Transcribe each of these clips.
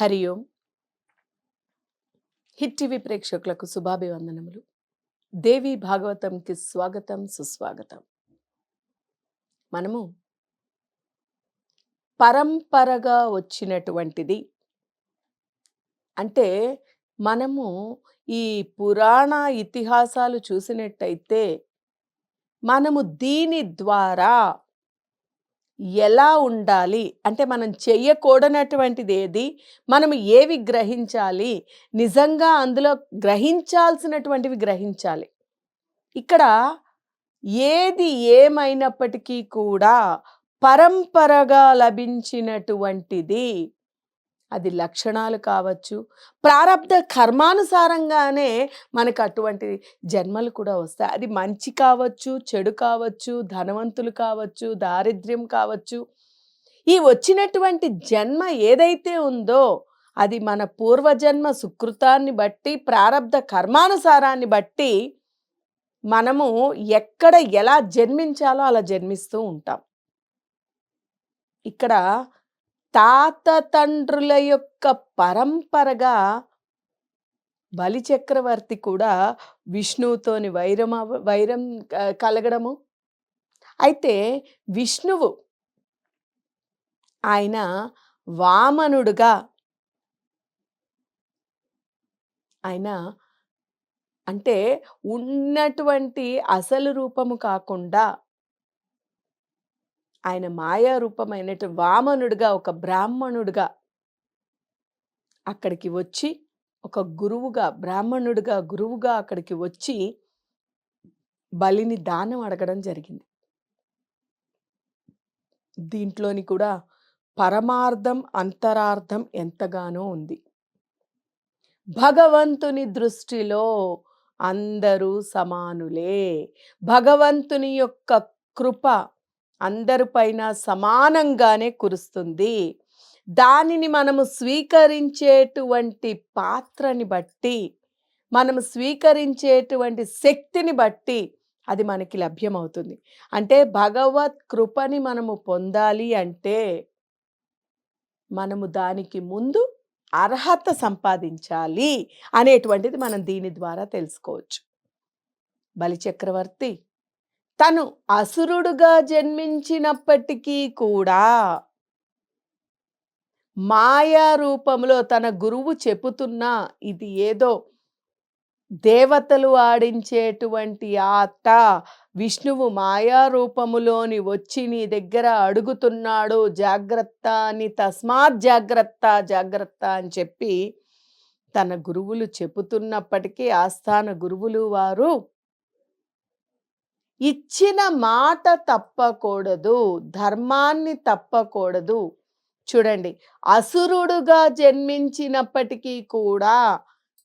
హరి ఓం. Hit TV ప్రేక్షకులకు శుభాభివందనములు. దేవి భాగవతంకి స్వాగతం సుస్వాగతం. మనము పరంపరగా వచ్చినటువంటిది అంటే మనము ఈ పురాణ ఇతిహాసాలు చూసినట్టయితే మనము దీని ద్వారా ఎలా ఉండాలి? అంటే మనం చెయ్యకూడనటువంటిది ఏది మనం ఏవి గ్రహించాలి? నిజంగా అందులో గ్రహించాల్సినటువంటివి గ్రహించాలి. ఇక్కడ ఏది ఏమైనప్పటికీ కూడా పరంపరగా లభించినటువంటిది అది లక్షణాలు కావచ్చు. ప్రారబ్ధ కర్మానుసారంగానే మనకు అటువంటి జన్మలు కూడా వస్తాయి. అది మంచి కావచ్చు చెడు కావచ్చు ధనవంతులు కావచ్చు దారిద్ర్యం కావచ్చు. ఈ వచ్చినటువంటి జన్మ ఏదైతే ఉందో అది మన పూర్వజన్మ సుకృతాన్ని బట్టి ప్రారబ్ధ కర్మానుసారాన్ని బట్టి మనము ఎక్కడ ఎలా జన్మించాలో అలా జన్మిస్తూ ఉంటాం. ఇక్కడ తాత తండ్రుల యొక్క పరంపరగా బలి చక్రవర్తి కూడా విష్ణువుతోని వైరం వైరం కలగడము. అయితే విష్ణువు ఆయన వామనుడుగా ఆయన అంటే ఉన్నటువంటి అసలు రూపము కాకుండా ఆయన మాయారూపమైనటు వామనుడిగా ఒక బ్రాహ్మణుడిగా అక్కడికి వచ్చి ఒక గురువుగా బ్రాహ్మణుడిగా గురువుగా అక్కడికి వచ్చి బలిని దానం అడగడం జరిగింది. దీంట్లోని కూడా పరమార్థం అంతరార్థం ఎంతగానో ఉంది. భగవంతుని దృష్టిలో అందరూ సమానులే. భగవంతుని యొక్క కృప అందరిపైన సమానంగానే కురుస్తుంది. దానిని మనము స్వీకరించేటువంటి పాత్రని బట్టి మనము స్వీకరించేటువంటి శక్తిని బట్టి అది మనకి లభ్యమవుతుంది. అంటే భగవత్ కృపని మనము పొందాలి అంటే మనము దానికి ముందు అర్హత సంపాదించాలి అనేటువంటిది మనం దీని ద్వారా తెలుసుకోవచ్చు. బలిచక్రవర్తి తను అసురుడుగా జన్మించినప్పటికీ కూడా మాయా రూపంలో తన గురువు చెబుతున్నా ఇది ఏదో దేవతలు ఆడించేటువంటి ఆట. విష్ణువు మాయా రూపములోని వచ్చి నీ దగ్గర అడుగుతున్నాడు జాగ్రత్త అని తస్మాత్ జాగ్రత్త జాగ్రత్త అని చెప్పి తన గురువులు చెబుతున్నప్పటికీ ఆస్థాన గురువులు వారు ఇచ్చిన మాట తప్పకూడదు ధర్మాన్ని తప్పకూడదు. చూడండి అసురుడుగా జన్మించినప్పటికీ కూడా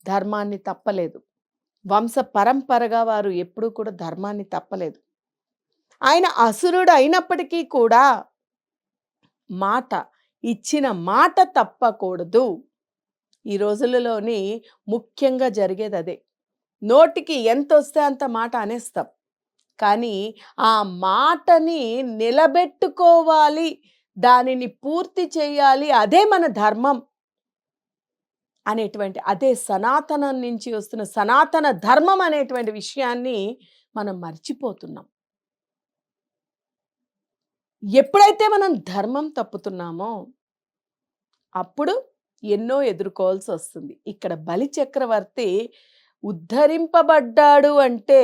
ధర్మాన్ని తప్పలేదు. వంశ పరంపరగా వారు ఎప్పుడూ కూడా ధర్మాన్ని తప్పలేదు. ఆయన అసురుడు అయినప్పటికీ కూడా మాట ఇచ్చిన మాట తప్పకూడదు. ఈ రోజులలోని ముఖ్యంగా జరిగేది అదే. నోటికి ఎంత వస్తే అంత మాట అనేస్తాం. కానీ ఆ మాటని నిలబెట్టుకోవాలి దానిని పూర్తి చేయాలి అదే మన ధర్మం అనేటువంటి అదే సనాతనం నుంచి వస్తున్న సనాతన ధర్మం అనేటువంటి విషయాన్ని మనం మర్చిపోతున్నాం. ఎప్పుడైతే మనం ధర్మం తప్పుతున్నామో అప్పుడు ఎన్నో ఎదుర్కోవాల్సి వస్తుంది. ఇక్కడ బలి చక్రవర్తి ఉద్ధరింపబడ్డాడు అంటే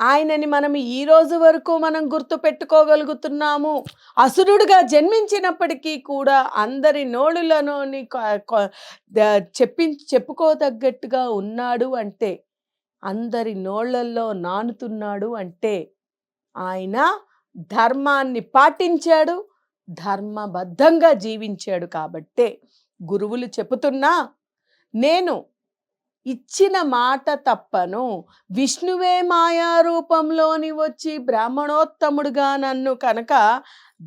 ఆయనని మనం ఈ రోజు వరకు మనం గుర్తు పెట్టుకోగలుగుతున్నాము. అసురుడుగా జన్మించినప్పటికీ కూడా అందరి నోళ్ళలోని చెప్పి చెప్పుకోదగ్గట్టుగా ఉన్నాడు అంటే అందరి నోళ్ళల్లో నానుతున్నాడు అంటే ఆయన ధర్మాన్ని పాటించాడు ధర్మబద్ధంగా జీవించాడు కాబట్టే గురువులు చెబుతున్నా నేను ఇచ్చిన మాట తప్పను. విష్ణువే మాయా రూపంలోని వచ్చి బ్రాహ్మణోత్తముడుగా నన్ను కనుక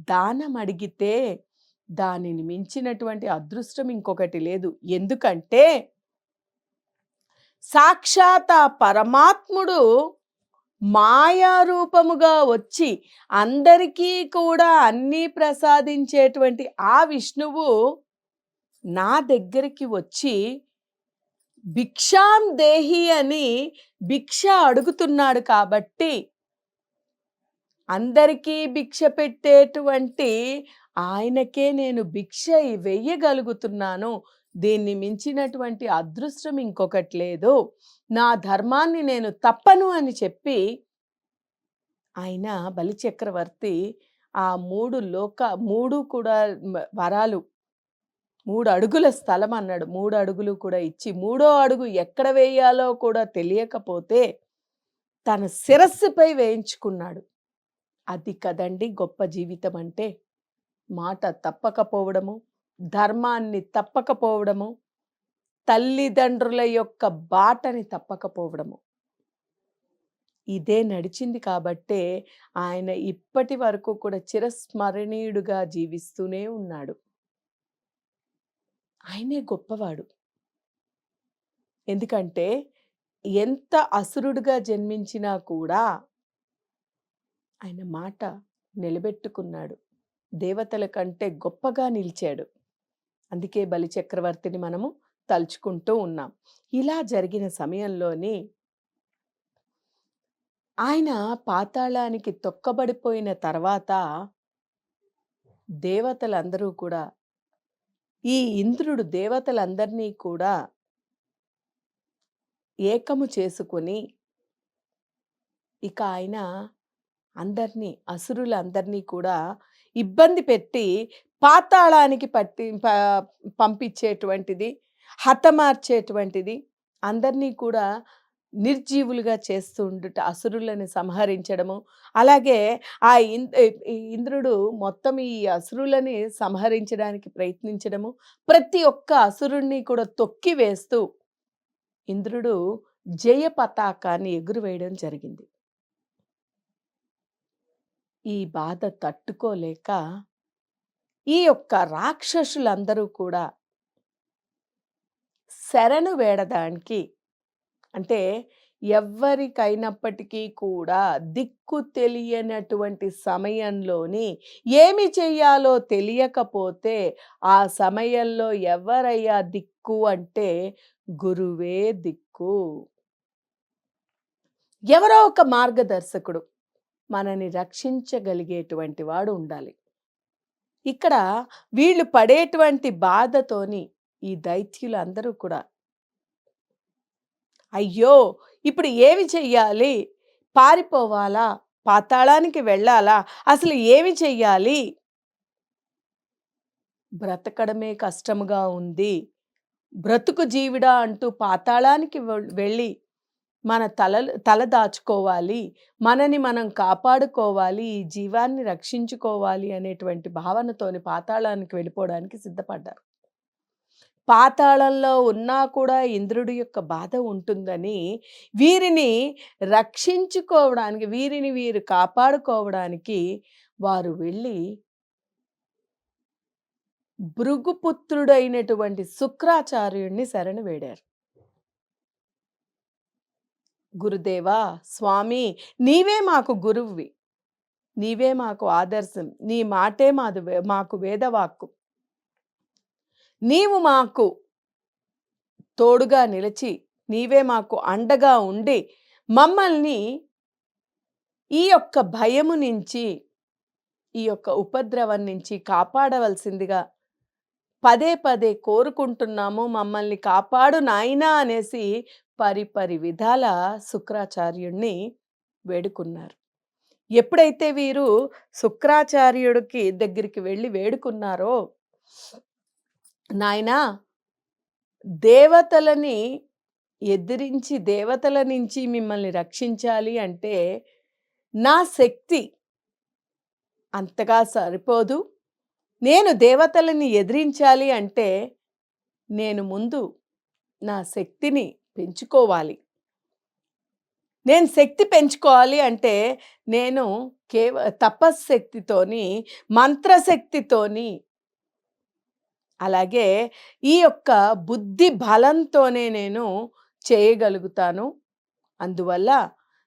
దానం అడిగితే దానిని మించినటువంటి అదృష్టం ఇంకొకటి లేదు. ఎందుకంటే సాక్షాత్ పరమాత్ముడు మాయా రూపముగా వచ్చి అందరికీ కూడా అన్నీ ప్రసాదించేటువంటి ఆ విష్ణువు నా దగ్గరికి వచ్చి భిక్షాం దేహి అని భిక్ష అడుగుతున్నాడు కాబట్టి అందరికీ భిక్ష పెట్టేటువంటి ఆయనకే నేను భిక్ష వెయ్యగలుగుతున్నాను దీన్ని మించినటువంటి అదృష్టం ఇంకొకటి లేదు. నా ధర్మాన్ని నేను తప్పను అని చెప్పి ఆయన బలిచక్రవర్తి ఆ మూడు లోక మూడు కూడా వరాలు మూడు అడుగుల స్థలం అన్నాడు. మూడు అడుగులు కూడా ఇచ్చి మూడో అడుగు ఎక్కడ వేయాలో కూడా తెలియకపోతే తన శిరస్సుపై వేయించుకున్నాడు. అది కదండి గొప్ప జీవితం అంటే? మాట తప్పకపోవడము ధర్మాన్ని తప్పకపోవడము తల్లిదండ్రుల యొక్క బాటని తప్పకపోవడము. ఇదే నడిచింది కాబట్టే ఆయన ఇప్పటి వరకు కూడా చిరస్మరణీయుడుగా జీవిస్తూనే ఉన్నాడు. ఆయనే గొప్పవాడు. ఎందుకంటే ఎంత అసురుడుగా జన్మించినా కూడా ఆయన మాట నిలబెట్టుకున్నాడు. దేవతల కంటే గొప్పగా నిలిచాడు. అందుకే బలి చక్రవర్తిని మనము తలుచుకుంటూ ఉన్నాం. ఇలా జరిగిన సమయంలోని ఆయన పాతాళానికి తొక్కబడిపోయిన తర్వాత దేవతలందరూ కూడా ఈ ఇంద్రుడు దేవతలందరినీ కూడా ఏకము చేసుకొని ఇక ఆయన అందరినీ అసురులందరినీ కూడా ఇబ్బంది పెట్టి పాతాళానికి పట్టి పంపించేటువంటిది హతమార్చేటువంటిది అందరినీ కూడా నిర్జీవులుగా చేస్తూ ఉండుట అసురులను సంహరించడము. అలాగే ఆ ఇంద్రుడు మొత్తం ఈ అసురులని సంహరించడానికి ప్రయత్నించడము. ప్రతి ఒక్క అసురుణ్ణి కూడా తొక్కి వేస్తూ ఇంద్రుడు జయ పతాకాన్ని ఎగురువేయడం జరిగింది. ఈ బాధ తట్టుకోలేక ఈ యొక్క రాక్షసులందరూ కూడా శరణు వేడడానికి అంటే ఎవ్వరికైనప్పటికీ కూడా దిక్కు తెలియనటువంటి సమయంలోని ఏమి చెయ్యాలో తెలియకపోతే ఆ సమయంలో ఎవరయ్యా దిక్కు అంటే గురువే దిక్కు. ఎవరో ఒక మార్గదర్శకుడు మనని రక్షించగలిగేటువంటి వాడు ఉండాలి. ఇక్కడ వీళ్ళు పడేటువంటి బాధతోని ఈ దైత్యులు అందరూ కూడా అయ్యో! ఇప్పుడు ఏమి చెయ్యాలి? పారిపోవాలా? పాతాళానికి వెళ్ళాలా? అసలు ఏమి చెయ్యాలి? బ్రతకడమే కష్టముగా ఉంది. బ్రతుకు జీవిడా అంటూ పాతాళానికి వెళ్ళి మన తల తల దాచుకోవాలి. మనని మనం కాపాడుకోవాలి. ఈ జీవాన్ని రక్షించుకోవాలి అనేటువంటి భావనతోని పాతాళానికి వెళ్ళిపోవడానికి సిద్ధపడ్డారు. పాతాళంలో ఉన్నా కూడా ఇంద్రుడి యొక్క బాధ ఉంటుందని వీరిని రక్షించుకోవడానికి వీరిని వీరు కాపాడుకోవడానికి వారు వెళ్ళి భృగుపుత్రుడైనటువంటి శుక్రాచార్యుడిని శరణు వేడారు. గురుదేవా స్వామి నీవే మాకు గురువువి. నీవే మాకు ఆదర్శం. నీ మాటే మాది మాకు వేదవాక్కు. నీవు మాకు తోడుగా నిలిచి నీవే మాకు అండగా ఉండి మమ్మల్ని ఈ యొక్క భయము నుంచి ఈ యొక్క ఉపద్రవం నుంచి కాపాడవలసిందిగా పదే పదే కోరుకుంటున్నాము. మమ్మల్ని కాపాడు నాయనా అనేసి పరిపరి విధాల శుక్రాచార్యుణ్ణి వేడుకున్నారు. ఎప్పుడైతే వీరు శుక్రాచార్యుడికి దగ్గరికి వెళ్ళి వేడుకున్నారో నాయనా దేవతలని ఎదిరించి దేవతల నుంచి మిమ్మల్ని రక్షించాలి అంటే నా శక్తి అంతగా సరిపోదు. నేను దేవతలని ఎదిరించాలి అంటే నేను ముందు నా శక్తిని పెంచుకోవాలి. నేను శక్తి పెంచుకోవాలి అంటే నేను కేవ తపశ్శక్తితోని మంత్రశక్తితోని అలాగే ఈ యొక్క బుద్ధి బలంతోనే నేను చేయగలుగుతాను. అందువల్ల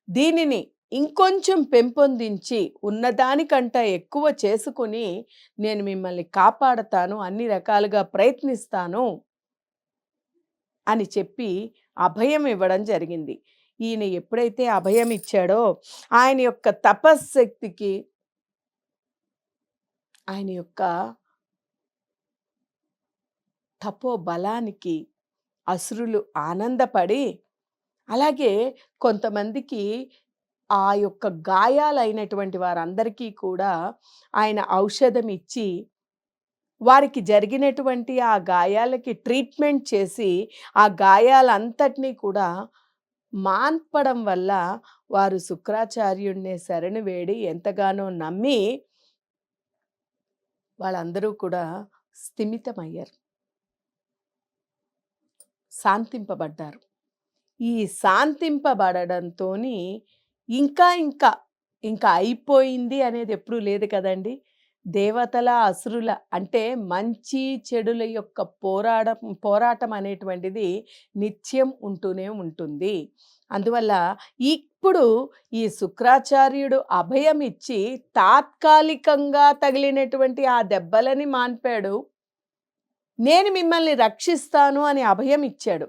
దీనిని ఇంకొంచెం పెంపొందించి ఉన్నదానికంట ఎక్కువ చేసుకొని నేను మిమ్మల్ని కాపాడతాను అన్ని రకాలుగా ప్రయత్నిస్తాను అని చెప్పి అభయం ఇవ్వడం జరిగింది. ఈయన ఎప్పుడైతే అభయం ఇచ్చాడో ఆయన యొక్క తపశ్శక్తికి ఆయన యొక్క తపో బలానికి అసురులు ఆనందపడి అలాగే కొంతమందికి ఆ యొక్క గాయాలైనటువంటి వారందరికీ కూడా ఆయన ఔషధం ఇచ్చి వారికి జరిగినటువంటి ఆ గాయాలకి ట్రీట్మెంట్ చేసి ఆ గాయాలంతటినీ కూడా మాన్పడం వల్ల వారు శుక్రాచార్యుడిని శరణు వేడి ఎంతగానో నమ్మి వాళ్ళందరూ కూడా స్థిమితమయ్యారు. శాంతింపబడ్డారు. ఈ శాంతింపబడడంతో ఇంకా ఇంకా ఇంకా అయిపోయింది అనేది ఎప్పుడూ లేదు కదండి. దేవతల అసురుల అంటే మంచి చెడుల యొక్క పోరాటం పోరాటం అనేటువంటిది నిత్యం ఉంటూనే ఉంటుంది. అందువల్ల ఇప్పుడు ఈ శుక్రాచార్యుడు అభయం ఇచ్చి తాత్కాలికంగా తగిలినటువంటి ఆ దెబ్బలని మాన్పాడు. నేను మిమ్మల్ని రక్షిస్తాను అని అభయం ఇచ్చాడు.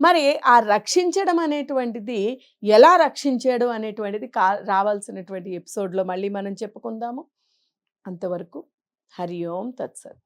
మరి ఆ రక్షించడం అనేటువంటిది ఎలా రక్షించాడు అనేటువంటిది కా రావాల్సినటువంటి ఎపిసోడ్లో మళ్ళీ మనం చెప్పుకుందాము. అంతవరకు హరి ఓం తత్సత్.